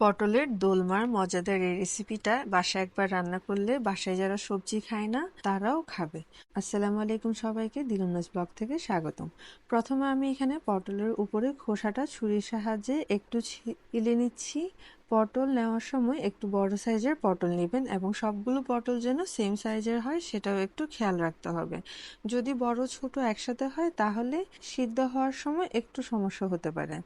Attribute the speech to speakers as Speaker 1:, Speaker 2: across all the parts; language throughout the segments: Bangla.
Speaker 1: পটলের দোলমার মজাদার এই রেসিপিটা বাসায় একবার রান্না করলে বাসায় যারা সবজি খায় না, তারাও খাবে। আসসালামু আলাইকুম সবাইকে দিলনাজ ব্লগ থেকে স্বাগতম। প্রথমে আমি এখানে পটলের উপরে খোসাটা ছুরির সাহায্যে একটু ছিলে নিচ্ছি। পটল নেওয়ার সময় একটু বড় সাইজের পটল নেবেন এবং সবগুলো পটল যেন সেম সাইজের হয়, সেটাও একটু খেয়াল রাখতে হবে। যদি বড়, ছোট একসাথে হয়, তাহলে সিদ্ধ হওয়ার সময় একটু সমস্যা হতে পারে।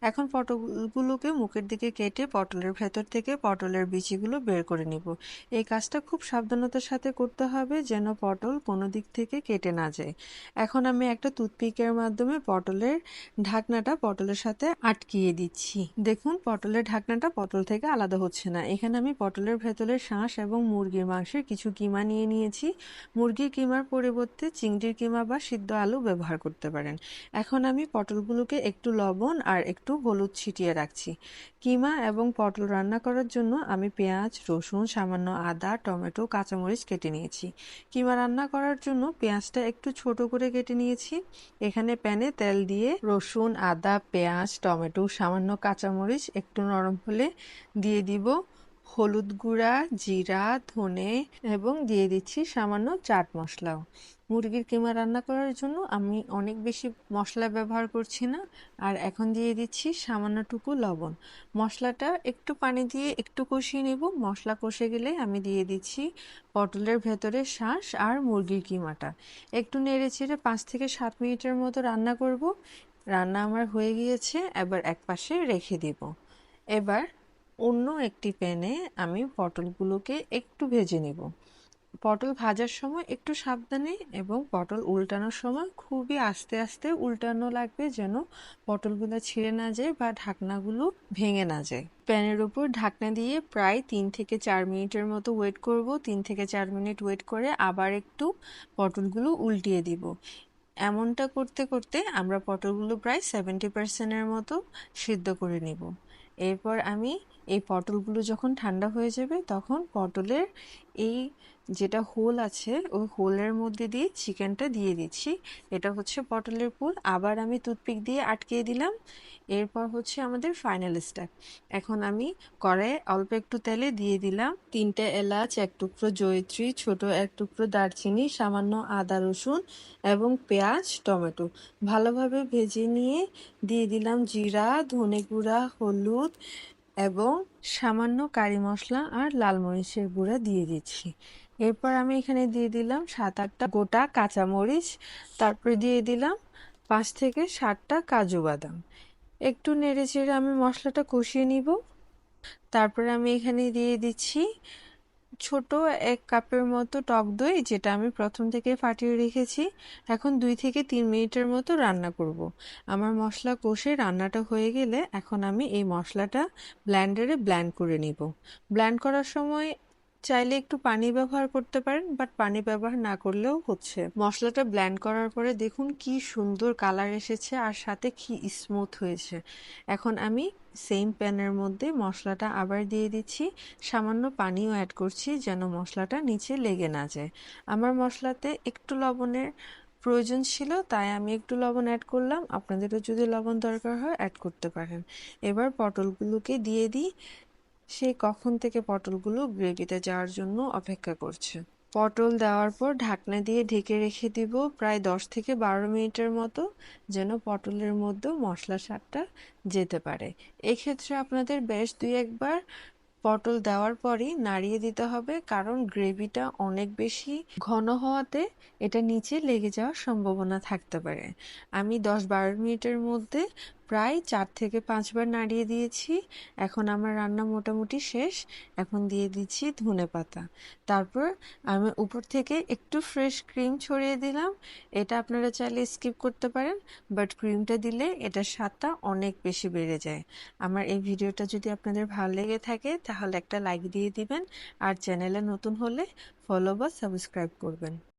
Speaker 1: এখন পটলগুলোকে মুখের দিকে কেটে পটলের ভেতর থেকে পটলের বিচিগুলো বের করে নিব। এই কাজটা খুব সাবধানতার সাথে করতে হবে যেন পটল কোনো দিক থেকে কেটে না যায়। এখন আমি একটা টুথপিকের মাধ্যমে পটলের ঢাকনাটা পটলের সাথে আটকিয়ে দিচ্ছি। দেখুন, পটলের ঢাকনাটা পটল থেকে আলাদা হচ্ছে না। এখানে আমি পটলের ভেতরের শাঁস এবং মুরগির মাংসের কিছু কিমা নিয়ে নিয়েছি। মুরগির কিমার পরিবর্তে চিংড়ির কিমা বা সিদ্ধ আলু ব্যবহার করতে পারেন। এখন আমি পটলগুলোকে একটু লবণ আর একটু হলুদ ছিটিয়ে রাখছি। কিমা এবং পটল রান্না করার জন্য আমি পেঁয়াজ, রসুন, সামান্য আদা, টমেটো, কাঁচামরিচ কেটে নিয়েছি। কিমা রান্না করার জন্য পেঁয়াজটা একটু ছোট করে কেটে নিয়েছি। এখানে প্যানে তেল দিয়ে রসুন, আদা, পেঁয়াজ, টমেটো, সামান্য কাঁচামরিচ একটু নরম হলে দিয়ে দিব হলুদ গুঁড়া, জিরা, ধনে এবং দিয়ে দিচ্ছি সামান্য চাট মশলাও। মুরগির কিমা রান্না করার জন্য আমি অনেক বেশি মশলা ব্যবহার করছি না আর এখন দিয়ে দিচ্ছি সামান্যটুকু লবণ। মশলাটা একটু পানি দিয়ে একটু কষিয়ে নেব। মশলা কষে গেলে আমি দিয়ে দিচ্ছি পটলের ভেতরে শাঁস আর মুরগির কিমাটা। একটু নেড়ে চেড়ে পাঁচ থেকে সাত মিনিটের মতো রান্না করব। রান্না আমার হয়ে গিয়েছে, এবার এক পাশে রেখে দিব। এবার অন্য একটি প্যানে আমি পটলগুলোকে একটু ভেজে নেব। পটল ভাজার সময় একটু সাবধানে এবং পটল উল্টানোর সময় খুবই আস্তে আস্তে উল্টানো লাগবে যেন পটলগুলো ছিঁড়ে না যায় বা ঢাকনাগুলো ভেঙে না যায়। প্যানের উপর ঢাকনা দিয়ে প্রায় তিন থেকে চার মিনিটের মতো ওয়েট করব। তিন থেকে চার মিনিট ওয়েট করে আবার একটু পটলগুলো উল্টিয়ে দিব। এমনটা করতে করতে আমরা পটলগুলো প্রায় সেভেন্টি পার্সেন্টের মতো সিদ্ধ করে নিব। এরপর আমি এই পটলগুলো যখন ঠান্ডা হয়ে যাবে, তখন পটলের এই যেটা হোল আছে, ওই হোলের মধ্যে দিয়ে চিকেনটা দিয়ে দিচ্ছি। এটা হচ্ছে পটলের পুল আবার আমি টুথপিক দিয়ে আটকিয়ে দিলাম। এরপর হচ্ছে আমাদের ফাইনাল স্টেপ। এখন আমি কড়াইয়ে অল্প একটু তেলে দিয়ে দিলাম। তিনটে এলাচ, এক টুকরো জয়ত্রী, ছোট এক টুকরো দারচিনি, সামান্য আদা রসুন এবং পেঁয়াজ, টমেটো। ভালোভাবে ভেজে নিয়ে দিয়ে দিলাম জিরা ধনে গুঁড়া হলুদ এবং সামান্য কারি মশলা আর লাল মরিচের গুঁড়া দিয়ে দিচ্ছি। এরপর আমি এখানে দিয়ে দিলাম সাত আটটা গোটা কাঁচামরিচ, তারপরে দিয়ে দিলাম পাঁচ থেকে সাতটা কাজু বাদাম। একটু নেড়ে চেড়ে আমি মশলাটা কষিয়ে নিব। তারপরে আমি এখানে দিয়ে দিচ্ছি ছোট এক কাপের মতো টক দই, যেটা আমি প্রথম থেকে ফাটিয়ে রেখেছি এখন দুই থেকে তিন মিনিটের মতো রান্না করব। আমার মশলা কষে রান্নাটা হয়ে গেলে এখন আমি এই মশলাটা ব্ল্যান্ডারে ব্ল্যান্ড করে নিব ব্ল্যান্ড করার সময় চাইলে একটু পানি ব্যবহার করতে পারেন বাট পানি ব্যবহার না করলেও হচ্ছে। মশলাটা ব্ল্যান্ড করার পরে দেখুন কি সুন্দর কালার এসেছে আর সাথে কি স্মুথ হয়েছে। এখন আমি সেম প্যানের মধ্যে মশলাটা আবার দিয়ে দিচ্ছি। সামান্য পানিও অ্যাড করছি যেন মশলাটা নিচে লেগে না যায়। আমার মশলাতে একটু লবণের প্রয়োজন ছিল, তাই আমি একটু লবণ অ্যাড করলাম। আপনাদেরও যদি লবণ দরকার হয় অ্যাড করতে পারেন। এবার পটলগুলোকে দিয়ে দিই। সে কখন থেকে পটলগুলো গ্রেভিতে যাওয়ার জন্য অপেক্ষা করছে। পটল দেওয়ার পর ঢাকনা দিয়ে ঢেকে রেখে দিব প্রায় দশ থেকে বারো মিনিটের মতো, যেন পটলের মধ্যেও মশলা স্বাদটা যেতে পারে। এক্ষেত্রে আপনাদের বেশ দুই একবার পটল দেওয়ার পরই নাড়িয়ে দিতে হবে, কারণ গ্রেভিটা অনেক বেশি ঘন হওয়াতে এটা নিচে লেগে যাওয়ার সম্ভাবনা থাকতে পারে। আমি দশ বারো মিনিটের মধ্যে প্রায় চার থেকে পাঁচবার নাড়িয়ে দিয়েছি। এখন আমার রান্না মোটামুটি শেষ। এখন দিয়ে দিচ্ছি ধনে পাতা। তারপর আমি উপর থেকে একটু ফ্রেশ ক্রিম ছড়িয়ে দিলাম। এটা আপনারা চাইলে স্কিপ করতে পারেন বাট ক্রিমটা দিলে এটার স্বাদটা অনেক বেশি বেড়ে যায়। আমার এই ভিডিওটা যদি আপনাদের ভালো লেগে থাকে, তাহলে একটা লাইক দিয়ে দিবেন। আর চ্যানেলে নতুন হলে ফলো বা সাবস্ক্রাইব করবেন।